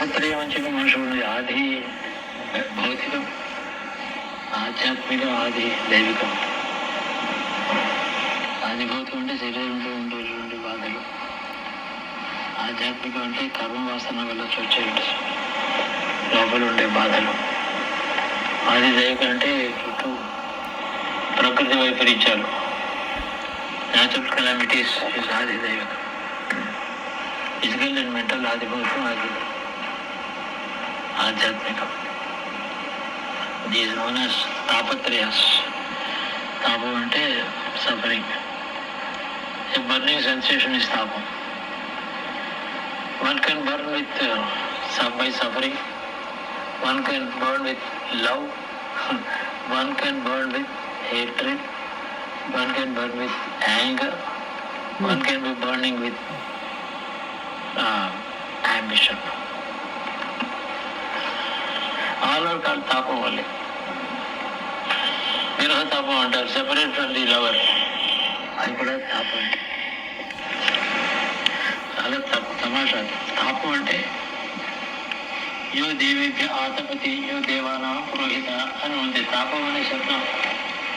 తాపత్రయం అని ఆది భౌతికం ఆధ్యాత్మికం ఆది దైవికం ఆది భౌతికం అంటే శరీరంలో ఉండేటువంటి బాధలు. ఆధ్యాత్మికం అంటే కర్మ వాసన వల్ల వచ్చే లోపల ఉండే బాధలు. ఆది దైవికం అంటే చుట్టూ ప్రకృతి వైపరీత్యాలు. న్యాచురల్ కెలామిటీస్ ఇస్ ఆది దైవికం. ఫిజికల్ అండ్ మెంటల్ ఆది భౌతికం ఆధ్యాత్మికం దీస్ నోన్ యాజ్ తాపత్రయాస్ తాపం అంటే suffering burning sensation is tapam one can burn with sub by suffering one can burn with love one can burn with hatred one can burn with anger one can be burning with uh, ambition all are call తాపం వల్లే. విరహ తాపం అంటారు. Separate from the lover అది కూడా తాపం. అంటే చాలా తప్ప తమాషా. తాపం అంటే యో దేవేభ్య ఆతపతి యో దేవానా పురోహిత అని ఉంది. తాపం అనే శబ్దం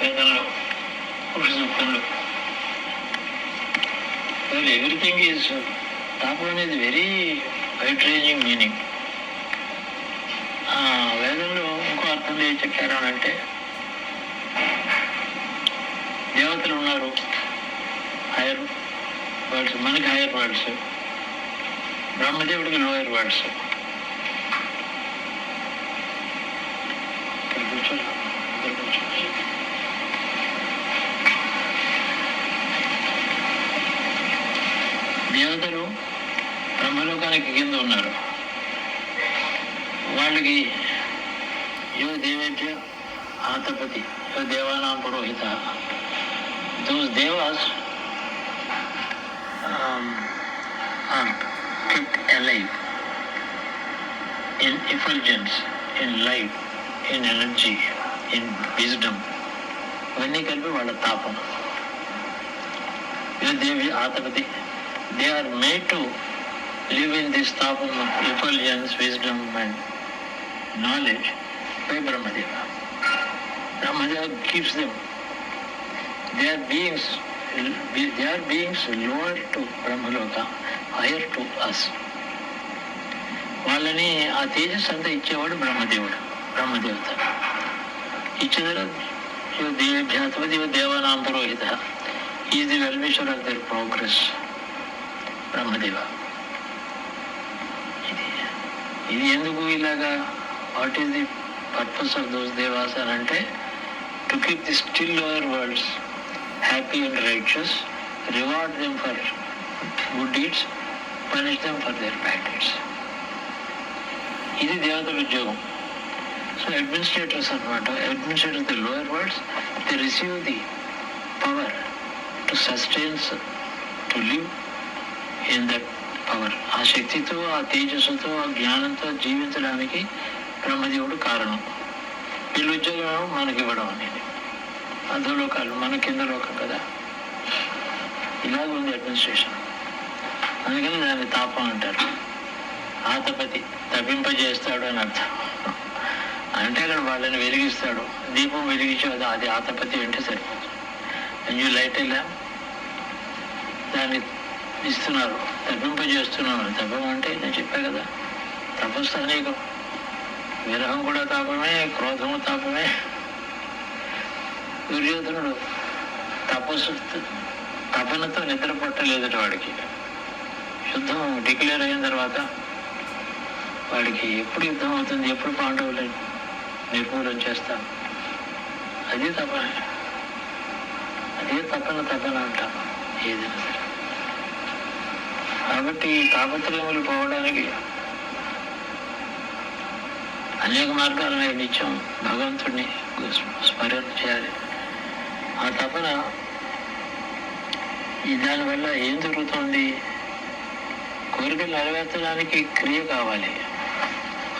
వేదంలో పురుష సూక్తంలో ఎవ్రీథింగ్ ఈజ్ తాపం అనేది వెరీ వైట్ రేంజింగ్ మీనింగ్ వేదంలో ఇంకో అర్థం ఏం చెప్పారు అని అంటే దేవతలు ఉన్నారు. హైయర్ వర్డ్స్ మనకి హైయర్ వర్డ్స్ బ్రహ్మదేవుడికి లోయర్ వర్డ్స్ ఇక్కడ కూర్చోండి. కూర్చోండి. దేవతలు బ్రహ్మలోకానికి కింద ఉన్నారు. వాళ్ళకి యో దేవేభ్య ఆతపతి యో దేవానాం పురోహిత those devas kept alive in effulgence, in light, in energy, in wisdom. ఇవన్నీ కలిపి వాళ్ళ తాపం దేవి ఆతపతి they are made to live in this tapam effulgence wisdom and knowledge by Brahmadeva Brahmadeva keeps them they are beings they are beings lower to Brahmaloka higher to us వాళ్ళని ఆ తేజస్ అంతా ఇచ్చేవాడు బ్రహ్మదేవుడు బ్రహ్మదేవత. ఇచ్చిన దేవ దేవానాం పురోహిత is the well wisher of their progress. Brahmadeva. ఇది ఎందుకు ఇలాగా what is the purpose of those devas అని అంటే to keep the still lower worlds happy and righteous reward them for good deeds punish them for their bad deeds ఇది దేవతల ఉద్యోగం. So administrators అనమాట administrator the lower worlds the receive the power to sustains to live in that power ఆ శక్తితో ఆ తేజస్సుతో ఆ జ్ఞానంతో జీవించడానికి బ్రహ్మదేవుడు కారణం. వీళ్ళ ఉద్యోగం మనకి ఇవ్వడం అనేది. అధోలోకాలు మన కింద లోకం కదా. ఇలాగ ఉంది అడ్మినిస్ట్రేషన్ అందుకని దాన్ని తాపం అంటారు. ఆతపతి తప్పింపజేస్తాడు అని అర్థం. అంటే అక్కడ వాళ్ళని వెలిగిస్తాడు. దీపం వెలిగించేది అది ఆతపతి అంటే సరిపోతుంది అండ్ యూ లైట్ ఇలా దాన్ని ఇస్తున్నారు. తప్పింపజేస్తున్నారు తప్పం అంటే నేను చెప్పా కదా. తపస్సు అనేకం విరహం కూడా తాపమే క్రోధము తాపమే. దుర్యోధనుడు తపస్సు తపనతో నిద్ర పట్టలేదట వాడికి. యుద్ధం డిక్లేర్ అయిన తర్వాత వాడికి ఎప్పుడు యుద్ధం అవుతుంది ఎప్పుడు పాండవులు నిర్మూలన చేస్తాం? అదే తపన. అదే తపన తపన అంటాం ఏదైనా సరే. కాబట్టి తాపత్రములు తాపత్రయములు పోవడానికి అనేక మార్గాలు ఉన్నాయి నిత్యం. భగవంతుడిని స్మరణ చేయాలి. ఆ తపన ఈ దానివల్ల ఏం జరుగుతుంది? కోరికలు నెరవేర్చడానికి క్రియ కావాలి.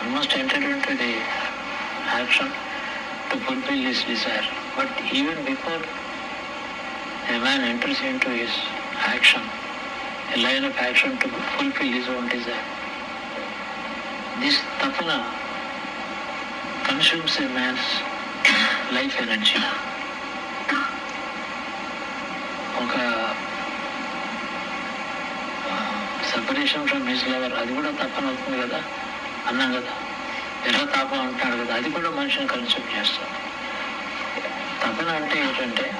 Almost enter into action to fulfill this desire but even before a man enters into his action a line of action to fulfill his own this తపన consumes a man's life energy. ఒక separation from his lover అది కూడా తప్పని అవుతుంది కదా? అన్నాం కదా. ఎలా తాపం అంటున్నాడు కదా? అది కూడా మనిషిని కన్సూమ్ చేస్తుంది. తపన అంటే ఏంటంటే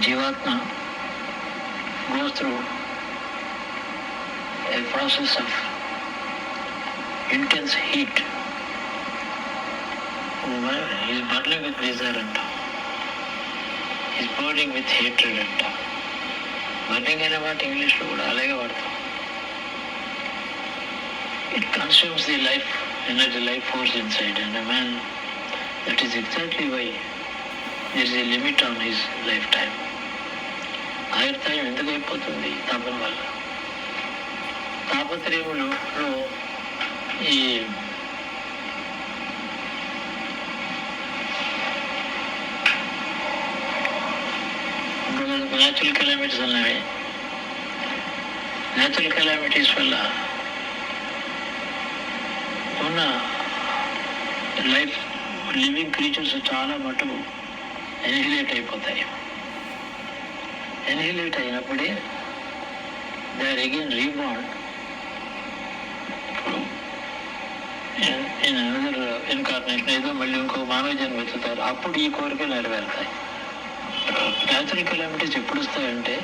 జీవాత్మ goes through a process of intense heat is burning with desire అంట ఈజ్ బర్నింగ్ విత్ హేట్రెడ్ అంట బర్నింగ్ అనే మాట ఇంగ్లీష్లో కూడా అలాగే వాడతాం it consumes the life energy, life force inside, and a man that is exactly why there is a limit on his lifetime. ఆయుర్దాయం ఎందుకు అయిపోతుంది తపన వల్ల తాపత్రయములో ఈ నాచురల్ కెలామిటీస్ అన్నవి నాచురల్ కెలామిటీస్ వల్ల ఉన్న లైఫ్ లివింగ్ క్రీచర్స్ చాలా మటుకు ఎన్హిలేట్ అయిపోతాయి. ఎన్హిలేట్ అయినప్పుడే they are again reborn in another incarnation ఏదో మళ్ళీ ఇంకో మానవ జన్మ ఎత్తుతారు అప్పుడు ఈ కోరికలు నెరవేరుతాయి. న్యాచురల్ కెలామిటీస్ ఎప్పుడు వస్తాయంటే